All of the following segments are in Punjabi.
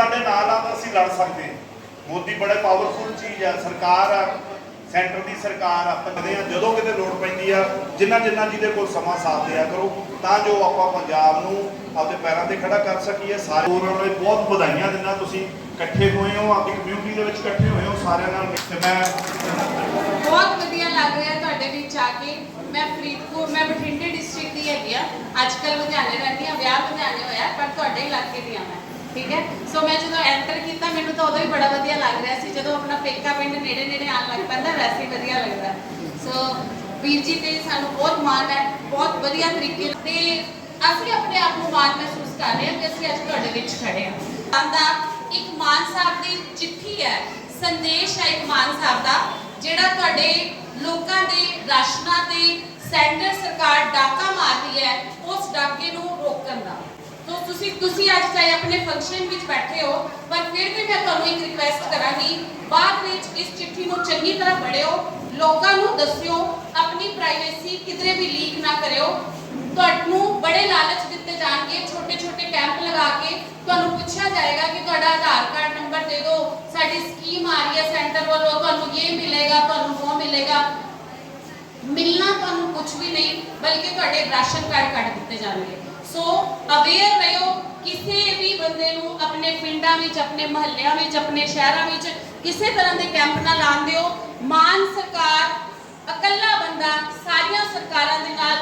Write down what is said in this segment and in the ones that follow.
ਸਾਡੇ ਨਾਲ ਆ ਤਾਂ ਅਸੀਂ ਲੜ ਸਕਦੇ ਹਾਂ। ਮੋਦੀ ਬੜਾ ਪਾਵਰਫੁਲ ਚੀਜ਼ ਆ। ਸਰਕਾਰ ਆ ਸੈਂਟਰ ਦੀ ਸਰਕਾਰ ਆ ਪੰਦੇ ਆ। ਜਦੋਂ ਕਿਤੇ ਲੋੜ ਪੈਂਦੀ ਆ, ਜਿੰਨਾ ਜਿੰਨਾ ਜਿਹਦੇ ਕੋਲ ਸਮਾਂ ਸਾਥ ਦਿਆ ਕਰੋ, ਤਾਂ ਜੋ ਆਪਾਂ ਪੰਜਾਬ ਨੂੰ ਆਪਦੇ ਪੈਰਾਂ ਤੇ ਖੜਾ ਕਰ ਸਕੀਏ। ਸਾਰੇ ਉਹਨਾਂ ਨੂੰ ਬਹੁਤ ਵਧਾਈਆਂ ਦਿੰਦਾ। ਤੁਸੀਂ ਇਕੱਠੇ ਹੋਏ ਹੋ ਆਪਣੀ ਕਮਿਊਨਿਟੀ ਦੇ ਵਿੱਚ ਇਕੱਠੇ ਹੋਏ ਹੋ, ਸਾਰਿਆਂ ਨਾਲ ਮਿਲ ਮੈਂ ਬਹੁਤ ਵਧੀਆ ਲੱਗ ਰਿਹਾ ਤੁਹਾਡੇ ਵਿੱਚ ਆ ਕੇ। ਮੈਂ ਫਰੀਦਕੋਟ, ਮੈਂ ਬਠਿੰਡੇ ਡਿਸਟ੍ਰਿਕਟ ਦੀ ਹੈਗੀ ਆ। ਅੱਜ ਕੱਲ ਲੁਧਿਆਣੇ ਰਹਿੰਦੀ ਆ, ਵਿਆਹ ਲੁਧਿਆਣੇ ਹੋਇਆ, ਪਰ ਤੁਹਾਡੇ ਇਲਾਕੇ ਦੀ ਆ ਮੈਂ। ਠੀਕ ਹੈ? ਸੋ ਮੈਂ ਜਦੋਂ ਐਂਟਰ ਕੀਤਾ, ਮੈਨੂੰ ਤਾਂ ਉਦੋਂ ਹੀ ਬੜਾ ਵਧੀਆ ਲੱਗ ਰਿਹਾ ਸੀ। ਜਦੋਂ ਆਪਣਾ ਪੇਕਾ ਪਿੰਡ ਨੇੜੇ ਨੇੜੇ ਆਉਣ ਲੱਗ ਪੈਂਦਾ, ਵੈਸੇ ਹੀ ਵਧੀਆ ਲੱਗਦਾ। ਸੋ ਵੀਰ ਜੀ ਤੇ ਸਾਨੂੰ ਬਹੁਤ ਮਾਣ ਹੈ, ਬਹੁਤ ਵਧੀਆ ਤਰੀਕੇ ਤੇ ਅਸੀਂ ਆਪਣੇ ਆਪ ਨੂੰ ਮਾਣ ਮਹਿਸੂਸ ਕਰ ਰਹੇ ਹਾਂ ਕਿ ਅਸੀਂ ਅੱਜ ਤੁਹਾਡੇ ਵਿੱਚ ਖੜੇ ਹਾਂ। ਦਾ ਇੱਕ ਮਾਨ ਸਾਹਿਬ ਦੀ ਚਿੱਠੀ ਹੈ, ਸੰਦੇਸ਼ ਹੈ ਇੱਕ ਮਾਨ ਸਾਹਿਬ ਦਾ, ਜਿਹੜਾ ਤੁਹਾਡੇ ਲੋਕਾਂ ਦੇ ਰਾਸ਼ਨਾਂ ਤੇ ਸੈਂਟਰ ਸਰਕਾਰ ਡਾਕਾ ਮਾਰ ਰਹੀ ਹੈ, ਉਸ ਡਾਕੇ ਨੂੰ ਰੋਕਣ ਦਾ। ਤੋ ਤੁਸੀਂ ਤੁਸੀਂ ਅੱਜ ਚਾਹੇ ਆਪਣੇ ਫੰਕਸ਼ਨ ਵਿੱਚ ਬੈਠੇ ਹੋ, ਪਰ ਫਿਰ ਵੀ ਮੈਂ ਤੁਹਾਨੂੰ ਇੱਕ ਰਿਕੁਐਸਟ ਕਰਾਂਗੀ, ਬਾਅਦ ਵਿੱਚ ਇਸ ਚਿੱਠੀ ਨੂੰ ਚੰਗੀ ਤਰ੍ਹਾਂ ਪੜ੍ਹਿਓ, ਲੋਕਾਂ ਨੂੰ ਦੱਸਿਓ, ਆਪਣੀ ਪ੍ਰਾਈਵੇਸੀ ਕਿਧਰੇ ਵੀ ਲੀਕ ਨਾ ਕਰਿਓ। ਤੁਹਾਨੂੰ ਬੜੇ ਲਾਲਚ ਦਿੱਤੇ ਜਾਣਗੇ ਛੋਟੇ ਛੋਟੇ ਕੈਂਪ ਲਗਾ ਕੇ। ਤੁਹਾਨੂੰ ਪੁੱਛਿਆ ਜਾਏਗਾ ਕਿ ਤੁਹਾਡਾ ਆਧਾਰ ਕਾਰਡ ਨੰਬਰ ਦੇ ਦਿਓ, ਸਾਡੀ ਸਕੀਮ ਆ ਰਹੀ ਹੈ ਸੈਂਟਰ ਵੱਲੋਂ, ਤੁਹਾਨੂੰ ਇਹ ਮਿਲੇਗਾ, ਤੁਹਾਨੂੰ ਉਹ ਮਿਲੇਗਾ। ਮਿਲਣਾ ਤੁਹਾਨੂੰ ਕੁਝ ਵੀ ਨਹੀਂ, ਬਲਕਿ ਤੁਹਾਡੇ ਰਾਸ਼ਨ ਕਾਰਡ ਕੱਢ ਦਿੱਤੇ ਜਾਣਗੇ। ਸੋ ਅਵੇਅਰ ਰਹੋ ਕਿਸੇ ਵੀ ਬੰਦੇ ਨੂੰ ਆਪਣੇ ਪਿੰਡਾਂ ਵਿੱਚ, ਆਪਣੇ ਮਹੱਲਿਆਂ ਵਿੱਚ, ਆਪਣੇ ਸ਼ਹਿਰਾਂ ਵਿੱਚ ਕਿਸੇ ਤਰ੍ਹਾਂ ਦੇ ਕੈਂਪ ਨਾ ਲਾਣ ਦਿਓ। ਮਾਨ ਸਰਕਾਰ, ਇਕੱਲਾ ਬੰਦਾ ਸਾਰੀਆਂ ਸਰਕਾਰਾਂ ਦੇ ਨਾਲ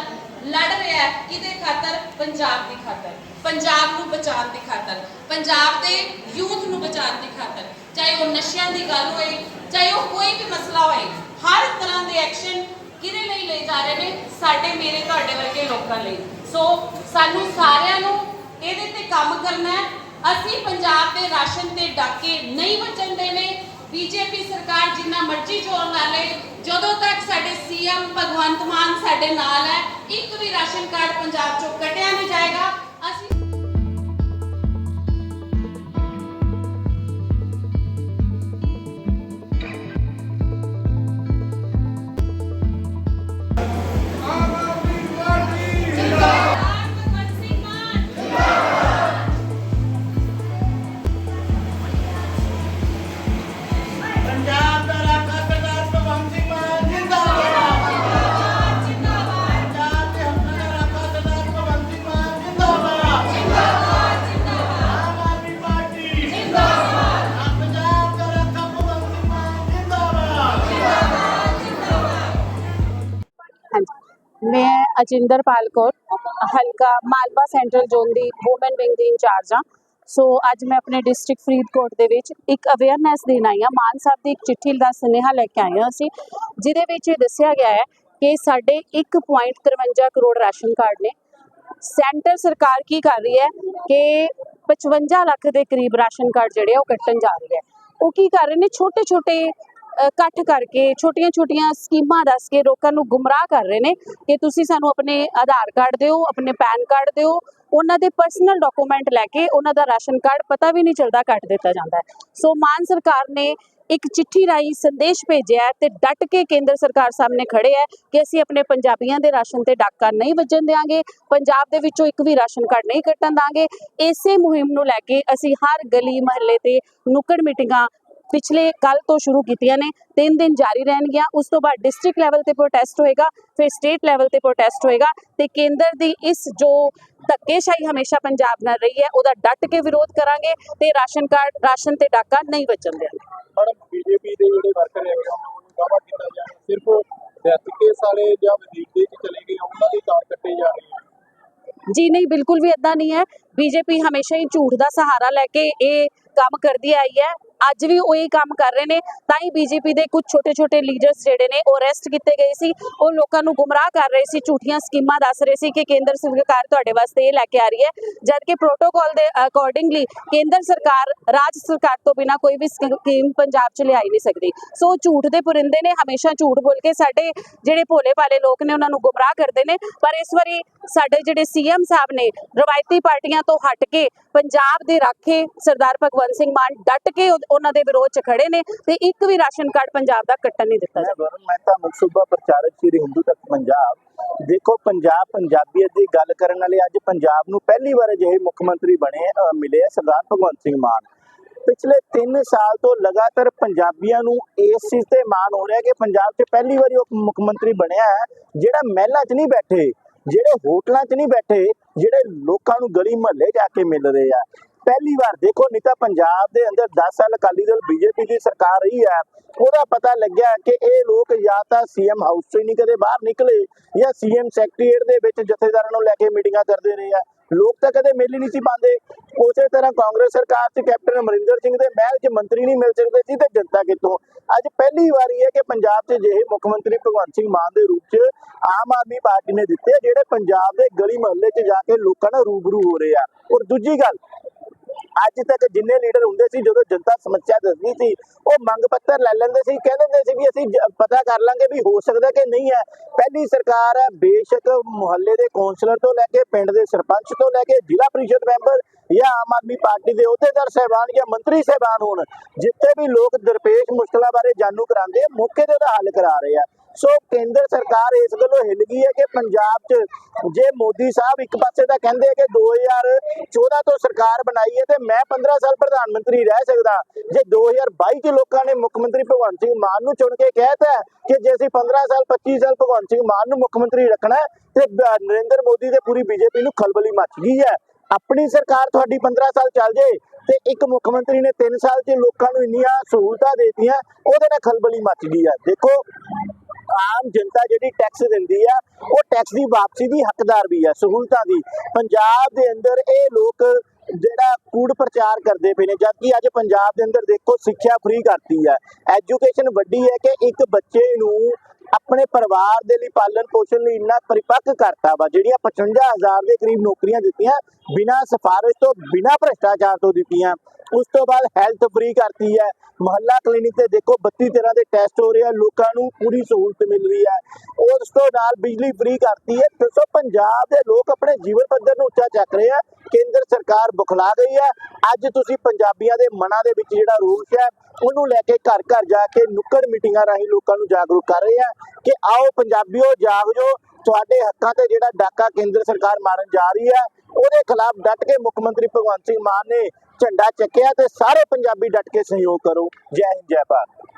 ਲੜ ਰਿਹਾ ਹੈ, ਕਿਹਦੇ ਖਾਤਰ? ਪੰਜਾਬ ਦੀ ਖਾਤਰ। ਪੰਜਾਬ ਨੂੰ ਬਚਾਉਣ ਦੀ ਖਾਤਰ। ਪੰਜਾਬ ਦੇ ਯੂਥ ਨੂੰ ਬਚਾਉਣ ਦੀ ਖਾਤਰ। ਚਾਹੇ ਉਹ ਨਸ਼ਿਆਂ ਦੀ ਗੱਲ ਹੋਏ, ਚਾਹੇ ਉਹ ਕੋਈ ਵੀ ਮਸਲਾ ਹੋਏ, ਹਰ ਤਰ੍ਹਾਂ ਦੇ ਐਕਸ਼ਨ ਕਿਹਦੇ ਲਈ ਲਏ ਜਾ ਰਹੇ ਨੇ? ਸਾਡੇ, ਮੇਰੇ, ਤੁਹਾਡੇ ਵਰਗੇ ਲੋਕਾਂ ਲਈ। ਸੋ ਸਾਨੂੰ ਸਾਰਿਆਂ ਨੂੰ ਇਹਦੇ ਤੇ ਕੰਮ ਕਰਨਾ ਹੈ। ਅਸੀਂ ਪੰਜਾਬ ਦੇ ਰਾਸ਼ਨ ਤੇ ਡਾਕੇ ਨਹੀਂ ਵਚਨ ਦੇਣੇ। ਬੀਜੇਪੀ ਸਰਕਾਰ ਜਿੰਨਾ ਮਰਜ਼ੀ ਜ਼ੋਰ ਲਾ ਲੇ, ਜਦੋਂ ਤੱਕ ਸਾਡੇ ਸੀਐਮ ਭਗਵੰਤ ਮਾਨ ਸਾਡੇ ਨਾਲ ਹੈ, ਇੱਕ ਵੀ ਰਾਸ਼ਨ ਕਾਰਡ ਪੰਜਾਬ ਚੋਂ ਕੱਟਿਆ ਨਹੀਂ ਜਾਏਗਾ। ਅਸੀਂ ਮੈਂ ਅਜਿੰਦਰਪਾਲ ਕੌਰ ਹਲਕਾ ਮਾਲਵਾ ਸੈਂਟਰਲ ਜ਼ੋਨ ਦੀ ਵੂਮਨ ਵਿੰਗ ਦੀ ਇੰਚਾਰਜ ਹਾਂ। ਸੋ ਅੱਜ ਮੈਂ ਆਪਣੇ ਡਿਸਟ੍ਰਿਕਟ ਫਰੀਦਕੋਟ ਦੇ ਵਿੱਚ ਇੱਕ ਅਵੇਅਰਨੈਸ ਦੇਣ ਆਈ ਹਾਂ। ਮਾਨ ਸਾਹਿਬ ਦੀ ਇੱਕ ਚਿੱਠੀ ਦਾ ਸੁਨੇਹਾ ਲੈ ਕੇ ਆਏ ਹਾਂ ਅਸੀਂ, ਜਿਹਦੇ ਵਿੱਚ ਇਹ ਦੱਸਿਆ ਗਿਆ ਹੈ ਕਿ ਸਾਡੇ 1.53 ਕਰੋੜ ਰਾਸ਼ਨ ਕਾਰਡ ਨੇ। ਸੈਂਟਰ ਸਰਕਾਰ ਕੀ ਕਰ ਰਹੀ ਹੈ ਕਿ 55 ਲੱਖ ਦੇ ਕਰੀਬ ਰਾਸ਼ਨ ਕਾਰਡ ਜਿਹੜੇ ਉਹ ਕੱਟਣ ਜਾ ਰਹੀ ਹੈ। ਉਹ ਕੀ ਕਰ ਰਹੇ ਨੇ? ਛੋਟੇ ਛੋਟੇ ਇਕੱਠ ਕਰਕੇ ਛੋਟੀਆਂ ਛੋਟੀਆਂ ਸਕੀਮਾਂ ਦੱਸ ਕੇ ਲੋਕਾਂ ਨੂੰ ਗੁੰਮਰਾਹ ਕਰ ਰਹੇ ਨੇ ਕਿ ਤੁਸੀਂ ਸਾਨੂੰ ਆਪਣੇ ਆਧਾਰ ਕਾਰਡ ਦਿਓ, ਆਪਣੇ ਪੈਨ ਕਾਰਡ ਦਿਓ, ਉਹਨਾਂ ਦੇ ਪਰਸਨਲ ਡਾਕੂਮੈਂਟ ਲੈ ਕੇ ਉਹਨਾਂ ਦਾ ਰਾਸ਼ਨ ਕਾਰਡ ਪਤਾ ਵੀ ਨਹੀਂ ਚੱਲਦਾ ਕੱਟ ਦਿੱਤਾ ਜਾਂਦਾ ਸੋ ਮਾਨ ਸਰਕਾਰ ਨੇ ਇੱਕ ਚਿੱਠੀ ਰਾਹੀਂ ਸੰਦੇਸ਼ ਭੇਜਿਆ ਤੇ ਡਟ ਕੇ ਕੇਂਦਰ ਸਰਕਾਰ ਸਾਹਮਣੇ ਖੜੇ ਹੈ ਕਿ ਅਸੀਂ ਆਪਣੇ ਪੰਜਾਬੀਆਂ ਦੇ ਰਾਸ਼ਨ ਤੇ ਡਾਕਾ ਨਹੀਂ ਵੱਜਣ ਦੇਵਾਂਗੇ ਪੰਜਾਬ ਦੇ ਵਿੱਚੋਂ ਇੱਕ ਵੀ ਰਾਸ਼ਨ ਕਾਰਡ ਨਹੀਂ ਕੱਟਣ ਦਾਂਗੇ ਇਸੇ ਮੁਹਿੰਮ ਨੂੰ ਲੈ ਕੇ ਅਸੀਂ ਹਰ ਗਲੀ ਮਹੱਲੇ ਤੇ ਨੁੱਕੜ ਮੀਟਿੰਗਾਂ ਪਿਛਲੇ ਕੱਲ ਤੋਂ ਸ਼ੁਰੂ ਕੀਤੀਆਂ ਨੇ ਤਿੰਨ ਦਿਨ ਜਾਰੀ ਰਹਿਣਗੀਆਂ ਉਸ ਤੋਂ ਬਾਅਦ ਡਿਸਟ੍ਰਿਕਟ ਲੈਵਲ ਤੇ ਪ੍ਰੋਟੈਸਟ ਹੋਏਗਾ ਫਿਰ ਸਟੇਟ ਲੈਵਲ ਤੇ ਪ੍ਰੋਟੈਸਟ ਹੋਏਗਾ ਤੇ ਕੇਂਦਰ ਦੀ ਇਸ ਜੋ ਧੱਕੇਸ਼ਾਹੀ ਹਮੇਸ਼ਾ ਪੰਜਾਬ ਨਾਲ ਰਹੀ ਹੈ ਉਹਦਾ ਡਟ ਕੇ ਵਿਰੋਧ ਕਰਾਂਗੇ ਤੇ ਰਾਸ਼ਨ ਕਾਰਡ ਰਾਸ਼ਨ ਤੇ ਡਾਕਾ ਨਹੀਂ ਬੀਜੇਪੀ ਦੇ ਜਿਹੜੇ ਵਰਕਰ ਹੈਗੇ ਆ, ਉਹਨਾਂ ਨੂੰ ਦਾਵਾ ਕੀਤਾ ਜਾ ਰਿਹਾ ਸਿਰਫ ਡੈਥ ਕੇਸ ਵਾਲੇ ਜਾਂ ਵਜ਼ੀਰ ਦੇ ਵਿੱਚ ਚਲੇ ਗਏ ਆ, ਉਹਨਾਂ ਦੇ ਕਾਰਡ ਕੱਟੇ ਜਾ ਰਹੇ ਆ ਜੀ ਨਹੀਂ ਬਿਲਕੁਲ ਵੀ ਇਦਾਂ ਨਹੀਂ ਹੈ। ਬੀਜੇਪੀ ਹਮੇਸ਼ਾ ਹੀ ਝੂਠ ਦਾ ਸਹਾਰਾ ਲੈ ਕੇ ਇਹ ਕੰਮ ਕਰਦੀ ਆਈ ਹੈ। ਅੱਜ ਵੀ ਉਹ ਕੰਮ ਕਰ ਰਹੇ ਨੇ। ਤਾਂ ਹੀ ਬੀਜੇਪੀ ਦੇ ਕੁਝ ਛੋਟੇ-ਛੋਟੇ ਲੀਡਰਸ ਜਿਹੜੇ ਨੇ, ਉਹ ਅਰੈਸਟ ਕੀਤੇ ਗਏ ਸੀ। ਉਹ ਲੋਕਾਂ ਨੂੰ ਗੁੰਮਰਾਹ ਕਰ ਰਹੇ ਸੀ, ਝੂਠੀਆਂ ਸਕੀਮਾਂ ਦੱਸ ਰਹੇ ਸੀ ਕਿ ਕੇਂਦਰ ਸਰਕਾਰ ਤੁਹਾਡੇ ਵਾਸਤੇ ਇਹ ਲੈ ਕੇ ਆ ਰਹੀ ਹੈ। ਜਦ ਕਿ ਪ੍ਰੋਟੋਕਾਲ ਦੇ ਅਕੋਰਡਿੰਗਲੀ ਕੇਂਦਰ ਸਰਕਾਰ, ਰਾਜ ਸਰਕਾਰ ਤੋਂ ਬਿਨਾ ਕੋਈ ਵੀ ਸਕੀਮ ਪੰਜਾਬ 'ਚ ਲਿਆਈ ਨਹੀਂ ਸਕਦੀ। ਸੋ ਝੂਠ ਦੇ ਪੁਰਿੰਦੇ ਨੇ, ਹਮੇਸ਼ਾ ਝੂਠ ਬੋਲ ਕੇ ਸਾਡੇ ਜਿਹੜੇ ਭੋਲੇ ਭਾਲੇ ਲੋਕ ਨੇ, ਉਹਨਾਂ ਨੂੰ ਗੁੰਮਰਾਹ ਕਰਦੇ ਨੇ। ਪਰ ਇਸ ਵਾਰੀ ਸਾਡੇ ਜਿਹੜੇ ਸੀਐਮ ਸਾਹਿਬ ਨੇ, ਰਵਾਇਤੀ ਪਾਰਟੀਆਂ ਤੋਂ ਹਟ ਕੇ ਪੰਜਾਬ ਦੇ ਰਾਖੇ ਸਰਦਾਰ ਭਗਵੰਤ ਸਿੰਘ ਮਾਨ ਡਟ ਕੇ ਉਹਨਾਂ ਦੇ ਵਿਰੋਧ 'ਚ ਖੜੇ ਨੇ ਤੇ ਇੱਕ ਵੀ ਰਾਸ਼ਨ ਕਾਰਡ ਪੰਜਾਬ ਦਾ ਕੱਟਣ ਨਹੀਂ ਦਿੱਤਾ ਜਾਵੇਗਾ ਮਹਿਤਾ ਮੁੱਖ ਪ੍ਰਚਾਰਕ ਸ੍ਰੀ ਹਿੰਦੂ ਤੱਕ ਪੰਜਾਬ, ਦੇਖੋ ਪੰਜਾਬ ਪੰਜਾਬੀਅਤ ਦੀ ਗੱਲ ਕਰਨ ਵਾਲੇ ਅੱਜ ਪੰਜਾਬ ਨੂੰ ਪਹਿਲੀ ਵਾਰ ਅਜਿਹੇ ਮੁੱਖ ਮੰਤਰੀ ਬਣੇ ਮਿਲੇ ਸਰਦਾਰ ਭਗਵੰਤ ਸਿੰਘ ਮਾਨ। ਪਿਛਲੇ 3 ਸਾਲ ਤੋਂ ਲਗਾਤਾਰ ਪੰਜਾਬੀਆਂ ਨੂੰ ਇਸ ਚੀਜ਼ ਤੇ ਮਾਣ ਹੋ ਰਿਹਾ ਕਿ ਪੰਜਾਬ 'ਚ ਪਹਿਲੀ ਵਾਰੀ ਉਹ ਮੁੱਖ ਮੰਤਰੀ ਬਣਿਆ ਹੈ, ਜਿਹੜਾ ਮਹਿਲਾ 'ਚ ਨਹੀਂ ਬੈਠੇ। ਜਿਹੜੇ ਹੋਟਲਾਂ 'ਚ ਨਹੀਂ ਬੈਠੇ, ਜਿਹੜੇ ਲੋਕਾਂ ਨੂੰ ਗਲੀ ਮਹੱਲੇ ਜਾ ਕੇ ਮਿਲ ਰਹੇ ਆ। ਪਹਿਲੀ ਵਾਰ ਦੇਖੋ, ਨਹੀਂ ਤਾਂ ਪੰਜਾਬ ਦੇ ਅੰਦਰ 10 ਸਾਲ ਅਕਾਲੀ ਦਲ, ਬੀਜੇਪੀ ਦੀ ਸਰਕਾਰ ਰਹੀ ਹੈ ਉਹਦਾ ਪਤਾ ਲੱਗਿਆ ਕਿ ਇਹ ਲੋਕ ਜਾਂ ਤਾਂ ਸੀਐਮ ਹਾਊਸ ਤੋਂ ਹੀ ਨਹੀਂ ਕਦੇ ਬਾਹਰ ਨਿਕਲੇ, ਜਾਂ ਸੀਐਮ ਸੈਕਟਰੀਏਟ ਦੇ ਵਿੱਚ ਜਥੇਦਾਰਾਂ ਨੂੰ ਲੈ ਕੇ ਮੀਟਿੰਗਾਂ ਕਰਦੇ ਰਹੇ ਆ। ਲੋਕ ਤਾਂ ਕਦੇ ਮਿਲ ਨਹੀਂ ਸੀ ਪਾਉਂਦੇ। ਉਸੇ ਤਰ੍ਹਾਂ ਕਾਂਗਰਸ ਸਰਕਾਰ 'ਚ ਕੈਪਟਨ ਅਮਰਿੰਦਰ ਸਿੰਘ ਦੇ ਮਹਿਲ 'ਚ ਮੰਤਰੀ ਨਹੀਂ ਮਿਲ ਸਕਦੇ ਸੀ ਤੇ ਜਨਤਾ ਕਿੱਥੋਂ? ਅੱਜ ਪਹਿਲੀ ਵਾਰੀ ਹੈ ਕਿ ਪੰਜਾਬ 'ਚ ਜਿਹੇ ਮੁੱਖ ਮੰਤਰੀ ਭਗਵੰਤ ਸਿੰਘ ਮਾਨ ਦੇ ਰੂਪ 'ਚ ਆਮ ਆਦਮੀ ਪਾਰਟੀ ਨੇ ਦਿੱਤੇ ਜਿਹੜੇ ਪੰਜਾਬ ਦੇ ਗਲੀ ਮੁਹੱਲੇ 'ਚ ਜਾ ਕੇ ਲੋਕਾਂ ਨਾਲ ਰੂਬਰੂ ਹੋ ਰਹੇ ਆ। ਔਰ ਦੂਜੀ ਗੱਲ ਅੱਜ ਤੱਕ ਜਿੰਨੇ ਲੀਡਰ ਹੁੰਦੇ ਸੀ, ਜਦੋਂ ਜਨਤਾ ਸਮੱਸਿਆ ਦੱਸਦੀ ਸੀ, ਉਹ ਮੰਗ ਪੱਤਰ ਲੈ ਲੈਂਦੇ ਸੀ, ਕਹਿ ਦਿੰਦੇ ਸੀ ਵੀ ਅਸੀਂ ਪਤਾ ਕਰ ਲਾਂਗੇ ਵੀ ਹੋ ਸਕਦਾ ਕਿ ਨਹੀਂ ਹੈ। ਪਹਿਲੀ ਸਰਕਾਰ ਹੈ, ਬੇਸ਼ੱਕ ਮੁਹੱਲੇ ਦੇ ਕੌਂਸਲਰ ਤੋਂ ਲੈ ਕੇ ਪਿੰਡ ਦੇ ਸਰਪੰਚ ਤੋਂ ਲੈ ਕੇ ਜ਼ਿਲ੍ਹਾ ਪ੍ਰੀਸ਼ਦ ਮੈਂਬਰ ਜਾਂ ਆਮ ਆਦਮੀ ਪਾਰਟੀ ਦੇ ਅਹੁਦੇਦਾਰ ਸਹਿਬਾਨ ਜਾਂ ਮੰਤਰੀ ਸਹਿਬਾਨ ਹੋਣ, ਜਿੱਥੇ ਵੀ ਲੋਕ ਦਰਪੇਸ਼ ਮੁਸ਼ਕਲਾਂ ਬਾਰੇ ਜਾਣੂ ਕਰਾਉਂਦੇ ਆ, ਮੌਕੇ ਤੇ ਉਹਦਾ ਹੱਲ ਕਰਾ ਰਹੇ ਆ। ਸੋ ਕੇਂਦਰ ਸਰਕਾਰ ਇਸ ਗੱਲੋਂ ਹਿੱਲ ਗਈ ਹੈ ਕਿ ਪੰਜਾਬ 'ਚ ਜੇ ਮੋਦੀ ਸਾਹਿਬ ਇੱਕ ਪਾਸੇ ਤਾਂ ਕਹਿੰਦੇ ਆ ਕਿ 2014 ਤੋਂ ਸਰਕਾਰ ਬਣਾਈ ਹੈ ਤੇ ਮੈਂ 15 ਸਾਲ ਪ੍ਰਧਾਨ ਮੰਤਰੀ ਰਹਿ ਸਕਦਾ, ਜੇ 2022 'ਚ ਲੋਕਾਂ ਨੇ ਮੁੱਖ ਮੰਤਰੀ ਭਗਵੰਤ ਸਿੰਘ ਮਾਨ ਨੂੰ ਚੁਣ ਕੇ ਕਹਿਤਾ ਕਿ ਜੇ ਅਸੀਂ 15 ਸਾਲ 25 ਸਾਲ ਭਗਵੰਤ ਸਿੰਘ ਮਾਨ ਨੂੰ ਮੁੱਖ ਮੰਤਰੀ ਰੱਖਣਾ ਤੇ ਨਰਿੰਦਰ ਮੋਦੀ ਤੇ ਪੂਰੀ ਬੀਜੇਪੀ ਨੂੰ ਖਲਬਲੀ ਮੱਚ ਗਈ ਹੈ। ਆਪਣੀ ਸਰਕਾਰ ਤੁਹਾਡੀ 15 ਸਾਲ ਚੱਲ ਜੇ ਤੇ ਇੱਕ ਮੁੱਖ ਮੰਤਰੀ ਨੇ 3 ਸਾਲ 'ਚ ਲੋਕਾਂ ਨੂੰ ਇੰਨੀਆਂ ਸਹੂਲਤਾਂ ਦੇਤੀਆਂ, ਉਹਦੇ ਨਾਲ ਖਲਬਲੀ ਮੱਚ ਗਈ ਹੈ। ਦੇਖੋ ਆਮ ਜਨਤਾ ਜਿਹੜੀ ਟੈਕਸ ਦਿੰਦੀ ਆ, ਉਹ ਟੈਕਸ ਦੀ ਵਾਪਸੀ ਦੀ ਹੱਕਦਾਰ ਵੀ ਆ, ਸਹੂਲਤਾਂ ਦੀ। ਪੰਜਾਬ ਦੇ ਅੰਦਰ ਇਹ ਲੋਕ ਜਿਹੜਾ ਕੂੜ ਪ੍ਰਚਾਰ ਕਰਦੇ ਪਏ ਨੇ, ਜਦਕਿ ਅੱਜ ਪੰਜਾਬ ਦੇ ਅੰਦਰ ਦੇਖੋ ਸਿੱਖਿਆ ਫ੍ਰੀ ਕਰਤੀ ਹੈ ਐਜੂਕੇਸ਼ਨ ਵੱਡੀ ਹੈ ਕਿ ਇੱਕ ਬੱਚੇ ਨੂੰ ਆਪਣੇ ਪਰਿਵਾਰ ਦੇ ਲਈ ਪਾਲਣ ਪੋਸ਼ਣ ਲਈ ਇੰਨਾ ਪਰਿਪੱਕ ਕਰਤਾ ਵਾ, ਜਿਹੜੀਆਂ 55000 ਦੇ ਕਰੀਬ ਨੌਕਰੀਆਂ ਦਿੱਤੀਆਂ, ਬਿਨਾਂ ਸਿਫਾਰਿਸ਼ ਤੋਂ, ਬਿਨਾਂ ਭ੍ਰਿਸ਼ਟਾਚਾਰ ਤੋਂ ਦਿੱਤੀਆਂ। ਉਸ ਤੋਂ ਬਾਅਦ ਹੈਲਥ ਫ੍ਰੀ ਕਰਤੀ ਹੈ। ਮਹੱਲਾ ਕਲੀਨਿਕ ਤੇ ਦੇਖੋ 32 ਤਰ੍ਹਾਂ ਦੇ ਟੈਸਟ ਹੋ ਰਹੇ ਆ। ਲੋਕਾਂ ਨੂੰ ਪੂਰੀ ਸਹੂਲਤ ਮਿਲ ਰਹੀ ਹੈ। ਉਸ ਤੋਂ ਨਾਲ ਬਿਜਲੀ ਫ੍ਰੀ ਕਰਤੀ ਹੈ। ਦੱਸੋ ਪੰਜਾਬ ਦੇ ਲੋਕ ਆਪਣੇ ਜੀਵਨ ਪੱਧਰ ਨੂੰ ਉੱਚਾ ਚੱਕ ਰਹੇ ਆ। ਕੇਂਦਰ ਸਰਕਾਰ ਬੁਖਲਾ ਗਈ ਹੈ। ਅੱਜ ਤੁਸੀਂ ਪੰਜਾਬੀਆਂ ਦੇ ਮਨਾਂ ਦੇ ਵਿੱਚ ਜਿਹੜਾ ਰੋਸ ਹੈ, ਉਹਨੂੰ ਲੈ ਕੇ ਘਰ ਘਰ ਜਾ ਕੇ ਨੁੱਕੜ ਮੀਟਿੰਗਾਂ ਰਾਹੀਂ ਲੋਕਾਂ ਨੂੰ ਜਾਗਰੂਕ ਕਰ ਰਹੇ ਆ ਕਿ ਆਓ ਪੰਜਾਬੀਓ ਜਾਗ ਜੋ ਤੁਹਾਡੇ ਹੱਕਾਂ ਤੇ ਜਿਹੜਾ ਡਾਕਾ ਕੇਂਦਰ ਸਰਕਾਰ ਮਾਰਨ ਜਾ ਰਹੀ ਹੈ, ਉਹਦੇ ਖਿਲਾਫ ਡਟ ਕੇ ਮੁੱਖ ਮੰਤਰੀ ਭਗਵੰਤ ਸਿੰਘ ਮਾਨ ਨੇ ਝੰਡਾ ਚੱਕਿਆ ਤੇ ਸਾਰੇ ਪੰਜਾਬੀ ਡਟ ਕੇ ਸਹਿਯੋਗ ਕਰੋ। ਜੈ ਹਿੰਦ ਜੈ ਭਾਰਤ।